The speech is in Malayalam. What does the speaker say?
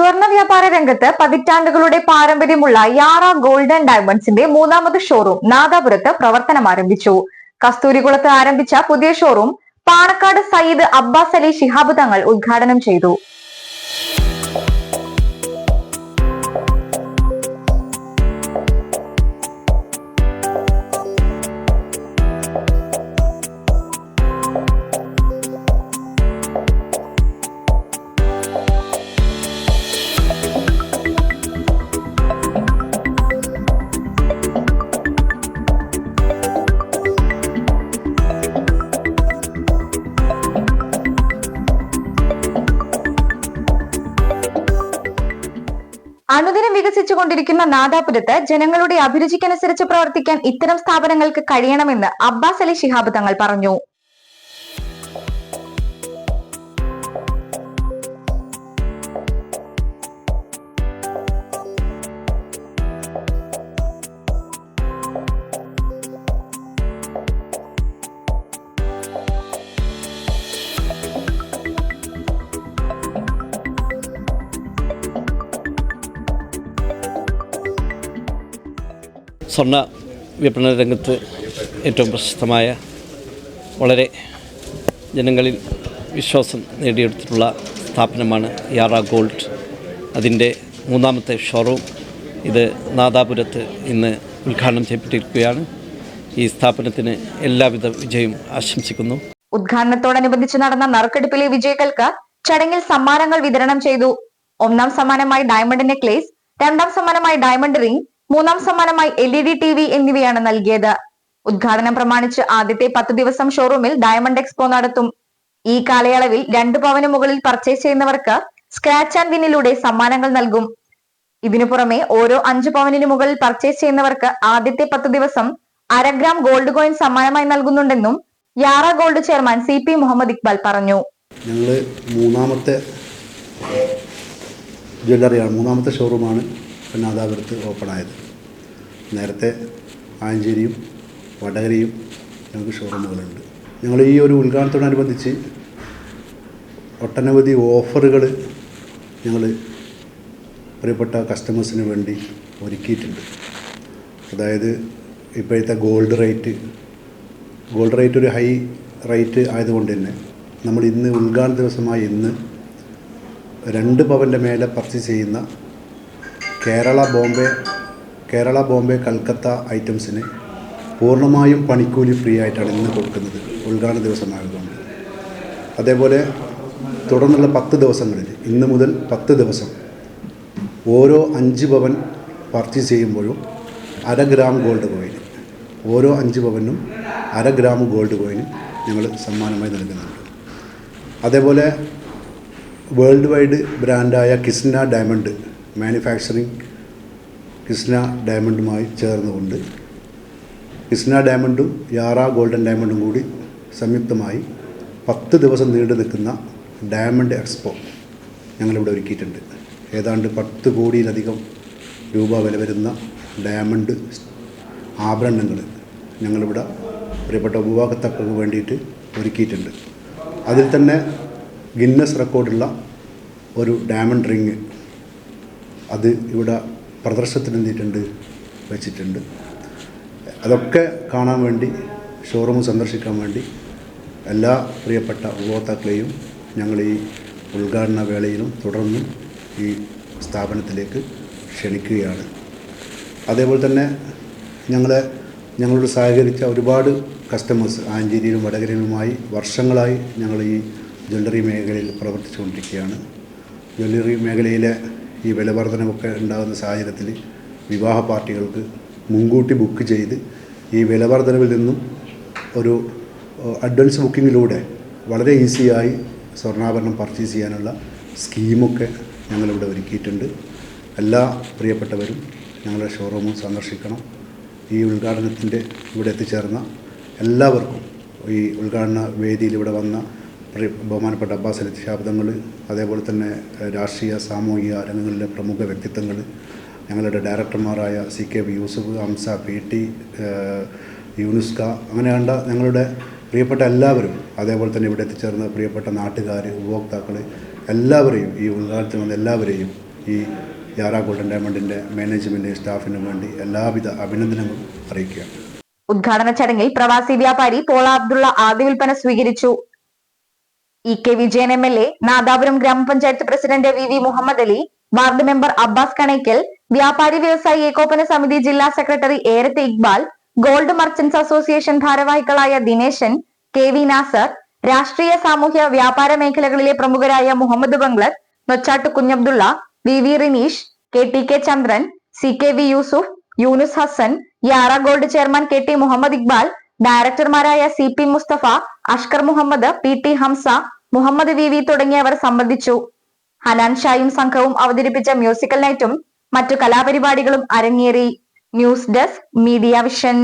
സ്വർണ വ്യാപാര രംഗത്ത് പതിറ്റാണ്ടുകളുടെ പാരമ്പര്യമുള്ള യാറ ഗോൾഡൻ ഡയമണ്ട്സിന്റെ മൂന്നാമത് ഷോറൂം നാദാപുരത്ത് പ്രവർത്തനം ആരംഭിച്ചു. കസ്തൂരികുളത്ത് ആരംഭിച്ച പുതിയ ഷോറൂം പാണക്കാട് സയ്യിദ് അബ്ബാസ് അലി ശിഹാബ് തങ്ങൾ ഉദ്ഘാടനം ചെയ്തു. അനുദിനം വികസിച്ചുകൊണ്ടിരിക്കുന്ന നാദാപുരത്ത് ജനങ്ങളുടെ അഭിരുചിക്കനുസരിച്ച് പ്രവർത്തിക്കാൻ ഇത്തരം സ്ഥാപനങ്ങൾക്ക് കഴിയണമെന്ന് അബ്ബാസ് അലി ശിഹാബ് തങ്ങൾ പറഞ്ഞു. സ്വർണ വിപണന രംഗത്ത് ഏറ്റവും പ്രശസ്തമായ വളരെ ജനങ്ങളിൽ വിശ്വാസം നേടിയെടുത്തിട്ടുള്ള സ്ഥാപനമാണ് യാറ ഗോൾഡ്. അതിന്റെ മൂന്നാമത്തെ ഷോറൂം ഇത് നാദാപുരത്ത് ഇന്ന് ഉദ്ഘാടനം ചെയ്യപ്പെട്ടിരിക്കുകയാണ്. ഈ സ്ഥാപനത്തിന് എല്ലാവിധ വിജയം ആശംസിക്കുന്നു. ഉദ്ഘാടനത്തോടനുബന്ധിച്ച് നടന്ന നറുക്കെടുപ്പിലെ വിജയികൾക്ക് ചടങ്ങിൽ സമ്മാനങ്ങൾ വിതരണം ചെയ്തു. ഒന്നാം സമ്മാനമായി ഡയമണ്ട് നെക്ലേസ് രണ്ടാം സമ്മാനമായി ഡയമണ്ട് റിംഗ് മൂന്നാം സമ്മാനമായി L E D T V എന്നിവയാണ് നൽകിയത്. ഉദ്ഘാടനം പ്രമാണിച്ച് ആദ്യത്തെ പത്ത് ദിവസം ഷോറൂമിൽ ഡയമണ്ട് എക്സ്പോ നടത്തും. ഈ കാലയളവിൽ രണ്ട് പവന് മുകളിൽ പർച്ചേസ് ചെയ്യുന്നവർക്ക് സ്ക്രാച്ച് ആൻഡ് വിന്നിലൂടെ സമ്മാനങ്ങൾ നൽകും. ഇതിനു പുറമെ ഓരോ അഞ്ച് പവനിന് മുകളിൽ പർച്ചേസ് ചെയ്യുന്നവർക്ക് ആദ്യത്തെ പത്ത് ദിവസം അര ഗ്രാം ഗോൾഡ് കോയിൻ സമ്മാനമായി നൽകുന്നുണ്ടെന്നും Yara gold chairman C P Muhammad Iqbal പറഞ്ഞു. ഞങ്ങൾ മൂന്നാമത്തെ ജ്വല്ലറിയാണ് മൂന്നാമത്തെ ഷോറൂമാണ് നാദാപുരത്ത് ഓപ്പൺ ആയത് നേരത്തെ ആഞ്ചേരിയും വടകരയും ഞങ്ങൾക്ക് ഷോറൂമുകളുണ്ട് ഞങ്ങൾ ഈ ഒരു ഉദ്ഘാടനത്തോടനുബന്ധിച്ച് ഒട്ടനവധി ഓഫറുകൾ ഞങ്ങൾ പ്രിയപ്പെട്ട കസ്റ്റമേഴ്സിന് വേണ്ടി ഒരുക്കിയിട്ടുണ്ട്. അതായത് ഇപ്പോഴത്തെ ഗോൾഡ് റേറ്റ് ഗോൾഡ് റേറ്റ് ഒരു ഹൈ റേറ്റ് ആയതുകൊണ്ട് തന്നെ നമ്മൾ ഇന്ന് ഉദ്ഘാടന ദിവസമായി ഇന്ന് രണ്ട് പവന്റെ മേലെ പർച്ചേസ് ചെയ്യുന്ന കേരള ബോംബെ കേരള ബോംബെ കൽക്കത്ത ഐറ്റംസിന് പൂർണമായും പണിക്കൂലി ഫ്രീ ആയിട്ടാണ് ഇന്ന് കൊടുക്കുന്നത്. ഉദ്ഘാടന ദിവസമായതുകൊണ്ട്. അതേപോലെ തുടർന്നുള്ള പത്ത് ദിവസങ്ങളിൽ ഇന്ന് മുതൽ പത്ത് ദിവസം ഓരോ അഞ്ച് പവൻ പർച്ചേസ് ചെയ്യുമ്പോഴും അര ഗ്രാം ഗോൾഡ് കോയിൻ ഓരോ അഞ്ച് പവനും അര ഗ്രാം ഗോൾഡ് കോയിൻ ഞങ്ങൾ സമ്മാനമായി നൽകുന്നുണ്ട്. അതേപോലെ വേൾഡ് വൈഡ് ബ്രാൻഡായ കിസ്ന ഡയമണ്ട് മാനുഫാക്ചറിങ് കിസ്ന ഡയമണ്ടുമായി ചേർന്നുകൊണ്ട് കിസ്ന ഡയമണ്ടും യാറ ഗോൾഡൻ ഡയമണ്ടും കൂടി സംയുക്തമായി പത്ത് ദിവസം നീണ്ടു നിൽക്കുന്ന ഡയമണ്ട് എക്സ്പോ ഞങ്ങളിവിടെ ഒരുക്കിയിട്ടുണ്ട്. ഏതാണ്ട് പത്ത് കോടിയിലധികം രൂപ വില വരുന്ന ഡയമണ്ട് ആഭരണങ്ങൾ ഞങ്ങളിവിടെ പ്രിയപ്പെട്ട ഉപഭോക്താക്കൾക്ക് വേണ്ടിയിട്ട് ഒരുക്കിയിട്ടുണ്ട്. അതിൽ തന്നെ ഗിന്നസ് റെക്കോർഡുള്ള ഒരു ഡയമണ്ട് റിങ് അത് ഇവിടെ പ്രദർശനത്തിന് വെച്ചിട്ടുണ്ട്. അതൊക്കെ കാണാൻ വേണ്ടി ഷോറൂം സന്ദർശിക്കാൻ വേണ്ടി എല്ലാ പ്രിയപ്പെട്ട ഉപഭോക്താക്കളെയും ഞങ്ങൾ ഈ ഉദ്ഘാടന വേളയിലും തുടർന്നും ഈ സ്ഥാപനത്തിലേക്ക് ക്ഷണിക്കുകയാണ്. അതേപോലെ തന്നെ ഞങ്ങളെ ഞങ്ങളോട് സഹകരിച്ച ഒരുപാട് കസ്റ്റമേഴ്സ് ആഞ്ചേരിയിലും വടകരയിലുമായി വർഷങ്ങളായി ഞങ്ങൾ ഈ ജ്വല്ലറി മേഖലയിൽ പ്രവർത്തിച്ചുകൊണ്ടിരിക്കുകയാണ്. ജ്വല്ലറി മേഖലയിലെ ഈ വിലവർധനമൊക്കെ ഉണ്ടാകുന്ന സാഹചര്യത്തിൽ വിവാഹ പാർട്ടികൾക്ക് മുൻകൂട്ടി ബുക്ക് ചെയ്ത് ഈ വിലവർധനവിൽ നിന്നും ഒരു അഡ്വാൻസ് ബുക്കിങ്ങിലൂടെ വളരെ ഈസിയായി സ്വർണാഭരണം പർച്ചേസ് ചെയ്യാനുള്ള സ്കീമൊക്കെ ഞങ്ങളിവിടെ ഒരുക്കിയിട്ടുണ്ട്. എല്ലാ പ്രിയപ്പെട്ടവരും ഞങ്ങളുടെ ഷോറൂമും സന്ദർശിക്കണം. ഈ ഉദ്ഘാടനത്തിന്റെ ഇവിടെ എത്തിച്ചേർന്ന എല്ലാവർക്കും ഈ ഉദ്ഘാടന വേദിയിൽ ഇവിടെ വന്ന ബഹുമാനപ്പെട്ട അബ്ബാസ് അലി ശാബ്ദങ്ങൾ അതേപോലെ തന്നെ രാഷ്ട്രീയ സാമൂഹിക രംഗങ്ങളിലെ പ്രമുഖ വ്യക്തിത്വങ്ങൾ ഞങ്ങളുടെ ഡയറക്ടർമാരായ C K V Yusuf Hamza P T യൂനുസ്ക അങ്ങനെ കണ്ട ഞങ്ങളുടെ പ്രിയപ്പെട്ട എല്ലാവരും അതേപോലെ തന്നെ ഇവിടെ എത്തിച്ചേർന്ന പ്രിയപ്പെട്ട നാട്ടുകാർ ഉപഭോക്താക്കൾ എല്ലാവരെയും ഈ ഉദ്ഘാടനത്തിൽ വന്ന എല്ലാവരെയും ഈ യാറാ ഗോൾഡൻ ഡയമണ്ടിന്റെ മാനേജ്മെന്റ് സ്റ്റാഫിനും വേണ്ടി എല്ലാവിധ അഭിനന്ദനങ്ങളും അറിയിക്കുകയാണ്. ഉദ്ഘാടന ചടങ്ങിൽ പ്രവാസി വ്യാപാരി പോള അബ്ദുള്ള ആദ്യ വിൽപ്പന സ്വീകരിച്ചു. E K Vijayan M L A Nadapuram ഗ്രാമപഞ്ചായത്ത് president V V Muhammad Ali ward member Abbas Kanaykkal വ്യാപാരി വ്യവസായി ഏകോപന സമിതി ജില്ലാ secretary Erathe Iqbal gold merchants association ഭാരവാഹികളായ ദിനേശൻ കെ വി നാസർ രാഷ്ട്രീയ സാമൂഹ്യ വ്യാപാര മേഖലകളിലെ പ്രമുഖരായ Muhammad Banglath Nochat Kunhabdulla V V Rineesh K T K Chandran C K V Yusuf Yunus Hasan Yara gold chairman K T Muhammad Iqbal ഡയറക്ടർമാരായ C P Musthafa Ashkar Muhammad P T Hamza Muhammad V V തുടങ്ങിയവർ സംബന്ധിച്ചു. ഹനാൻ ഷായും സംഘവും അവതരിപ്പിച്ച മ്യൂസിക്കൽ നൈറ്റും മറ്റു കലാപരിപാടികളും അരങ്ങേറി. News desk Media Vision.